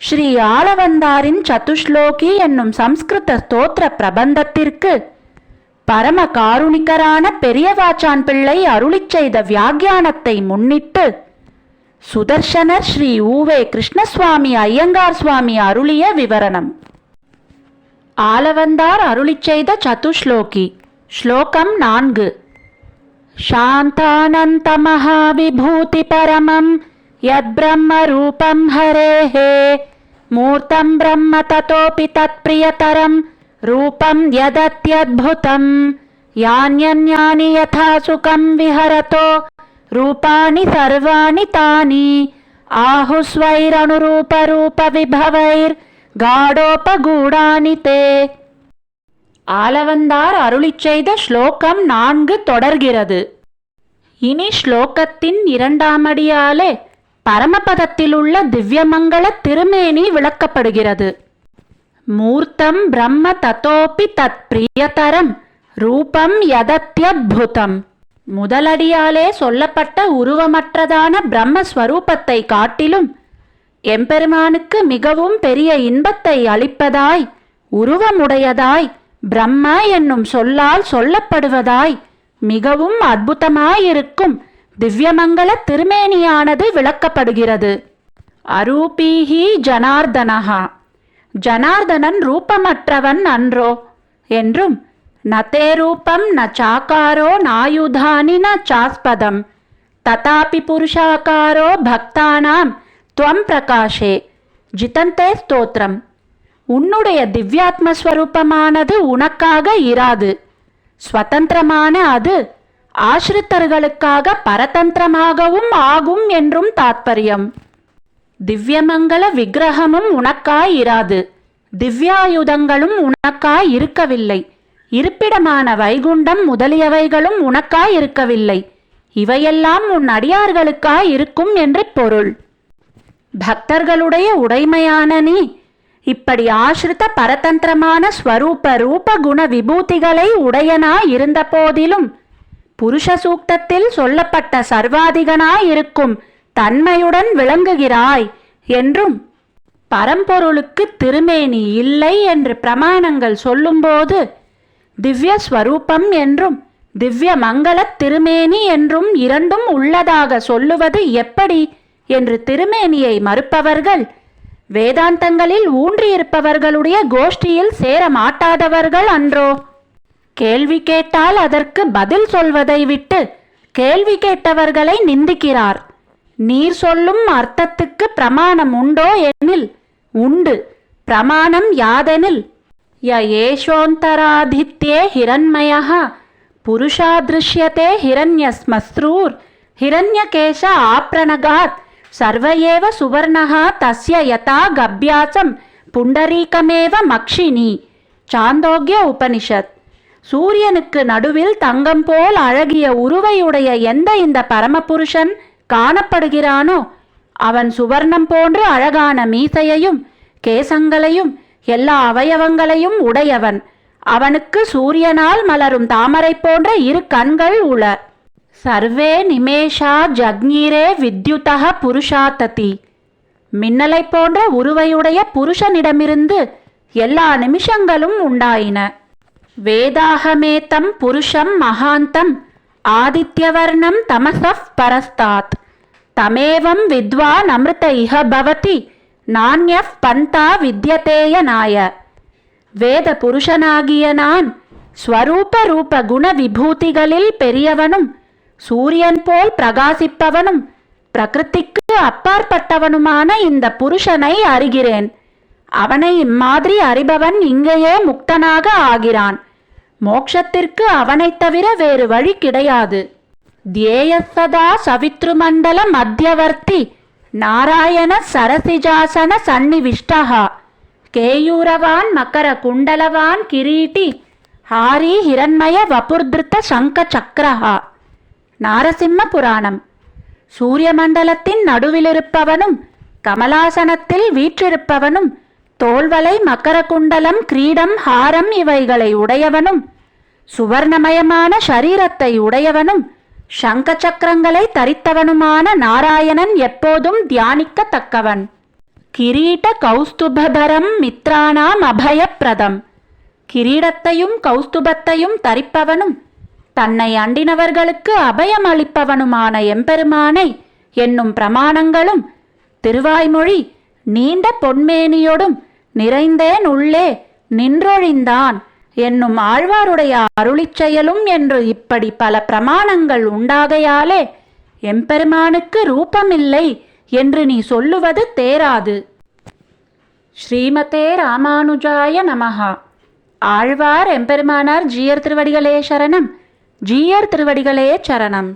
ஸ்ரீ ஆளவந்தாரின் சதுஷ்லோகி என்னும் சம்ஸ்கிருத ஸ்தோத்திர பிரபந்தத்திற்கு பரம காருணிகரான பெரியவாச்சான் பிள்ளை அருளிச் செய்த வியாக்கியானத்தை முன்னிட்டு சுதர்சனர் ஸ்ரீ ஊவே கிருஷ்ணசுவாமி ஐயங்கார் சுவாமி அருளிய விவரணம் ஆலவந்தார் அருளிச் செய்த சதுஷ்லோகி ஸ்லோகம் நான்கு शान्तानन्तमहाविभूतिपरमं యద్బ్రహ్మరూపం హరేः మూర్తం బ్రహ్మ తతోపి తత్ప్రియతరం రూపం యదత్యద్భుతం యాన్యన్యాని యథా సుఖం విహరతో రూపాణి సర్వాణి తాని ஆகுஸ்வைரணுரூபரூபவிபவைர்காடோபகூடானி தே ஆலவந்தார் அருளி செய்த ஸ்லோகம் நான்கு தொடர்கிறது இனி ஸ்லோகத்தின் இரண்டாமடியாலே பரமபதத்திலுள்ள திவ்யமங்கள திருமேனி விளக்கப்படுகிறது. மூர்த்தம் பிரம்ம தத்தோப்பி தத் பிரியதரம் ரூபம் யதத்யத்புதம். முதலடியாலே சொல்லப்பட்ட உருவமற்றதான பிரம்மஸ்வரூபத்தை காட்டிலும் எம்பெருமானுக்கு மிகவும் பெரிய இன்பத்தை அளிப்பதாய் உருவமுடையதாய் பிரம்ம என்னும் சொல்லால் சொல்லப்படுவதாய் மிகவும் அற்புதமாயிருக்கும் திவ்யமங்கள திருமேனியானது விளக்கப்படுகிறது. அரூபீஹி ஜனார்தனஹா. ஜனார்தனன் ரூபமற்றவன் அன்றோ? என்றும் நதே ரூபம் ந சாக்காரோ நாயுதானி ந சாஸ்பதம் ததாபி புருஷாக்காரோ பக்தானாம் துவம் பிரகாஷே. ஜிதந்தே ஸ்தோத்திரம். உன்னுடைய திவ்யாத்மஸ்வரூபமானது உனக்காக இராது. ஸ்வதந்திரமான அது ஆசிரித்தர்களுக்காக பரதந்திரமாகவும் ஆகும் என்றும் தாத்பரியம். திவ்யமங்கள விக்கிரகமும் உனக்காய் இராது. திவ்யாயுதங்களும் உனக்காய் இருக்கவில்லை. இருப்பிடமான வைகுண்டம் முதலியவைகளும் உனக்காய் இருக்கவில்லை. இவையெல்லாம் உன் அடியார்களுக்காய் இருக்கும் என்று பொருள். பக்தர்களுடைய உடைமையான நீ இப்படி ஆசிரித்த பரதந்திரமான ஸ்வரூப ரூப குண விபூதிகளை உடையனாய் இருந்த போதிலும் புருஷ சூக்தத்தில் சொல்லப்பட்ட சர்வாதிகனாய் இருக்கும் தன்மையுடன் விளங்குகிறாய் என்றும் பரம்பொருளுக்கு திருமேனி இல்லை என்று பிரமாணங்கள் சொல்லும்போது திவ்ய ஸ்வரூபம் என்றும் திவ்ய மங்களத் திருமேனி என்றும் இரண்டும் உள்ளதாக சொல்லுவது எப்படி என்று திருமேனியை மறுப்பவர்கள் வேதாந்தங்களில் ஊன்றியிருப்பவர்களுடைய கோஷ்டியில் சேர மாட்டாதவர்கள் அன்றோ? கேள்வி கேட்டால் அதற்கு பதில் சொல்வதை விட்டு கேள்வி கேட்டவர்களை நிந்திக்கிறார். நீர் சொல்லும் அர்த்தத்துக்கு பிரமாணம் உண்டோ எனில் உண்டு. பிரமாணம் யாதெனில்? ய ஏஷோந்தராதித்யே ஹிரண்மயः புருஷாதிருஷ்யதே ஹிரண்யஸ்மஸ்ரூர் ஹிரண்யகேஷ ஆப்ரணகாத் சர்வ ஏவ சுவர்ணः தஸ்ய யதா கப்யாசம் புண்டரீகமேவ மக்ஷினி சாந்தோக்கிய உபனிஷத். சூரியனுக்கு நடுவில் தங்கம் போல் அழகிய உருவையுடைய எந்த இந்த பரமபுருஷன் காணப்படுகிறானோ அவன் சுவர்ணம் போன்று அழகான மீசையையும் கேசங்களையும் எல்லா அவயவங்களையும் உடையவன். அவனுக்கு சூரியனால் மலரும் தாமரை போன்ற இரு கண்கள் உள. சர்வே நிமேஷா ஜக்னீரே வித்யுதக புருஷாத்ததி. மின்னலைப் போன்ற உருவையுடைய புருஷனிடமிருந்து எல்லா நிமிஷங்களும் உண்டாயின. வேதாகமேத்தம் புருஷம் மகாந்தம் ஆதித்யவர்ணம் தமசப் பரஸ்தாத். தமேவம் வித்வான் அமிர்த இஹ பவதி நான்யப் பந்தா வித்யதேய நாய. வேத புருஷனாகிய நான் ஸ்வரூப ரூப குண விபூதிகளில் பெரியவனும் சூரியன் போல் பிரகாசிப்பவனும் பிரகிருதிக்கு அப்பாற்பட்டவனுமான இந்த புருஷனை அறிகிறேன். அவனை இம்மாதிரி அறிபவன் இங்கேயே முக்தனாக ஆகிறான். மோக்ஷத்திற்கு அவனைத் தவிர வேறு வழி கிடையாது. தியேயசதா சவித்ருமண்டல மத்தியவர்த்தி நாராயண சரசிஜாசன சந்நிவிஷ்டா கேயூரவான் மக்கர குண்டலவான் கிரீட்டி ஹாரி ஹிரண்மய வபுர்திருத்த சங்க சக்கரஹா. நாரசிம்ம புராணம். சூரிய மண்டலத்தின் நடுவிலிருப்பவனும் கமலாசனத்தில் வீற்றிருப்பவனும் தோல்வலை மக்கர குண்டலம் கிரீடம் ஹாரம் இவைகளை உடையவனும் சுவர்ணமயமான ஷரீரத்தை உடையவனும் சங்க சக்கரங்களை தரித்தவனுமான நாராயணன் எப்போதும் தியானிக்கத்தக்கவன். கிரீட கௌஸ்துபபரம் மித்ராணாம் அபயப்பிரதம் கிரீடத்தையும் கௌஸ்துபத்தையும் தரிப்பவனும் தன்னை அண்டினவர்களுக்கு அபயம் அளிப்பவனுமான எம்பெருமானை என்னும் பிரமாணங்களும் திருவாய்மொழி நீண்ட பொன்மேனியோடும் நிறைந்தேன் உள்ளே நின்றொழிந்தான். என்னும் ஆழ்வாருடைய அருளிச் செயலும் என்று இப்படி பல பிரமாணங்கள் உண்டாகையாலே எம்பெருமானுக்கு ரூபமில்லை என்று நீ சொல்லுவது தேராது. ஸ்ரீமதே ராமானுஜாய நமஹா. ஆழ்வார் எம்பெருமானார் ஜீயர் திருவடிகளே சரணம். ஜீயர் திருவடிகளே சரணம்.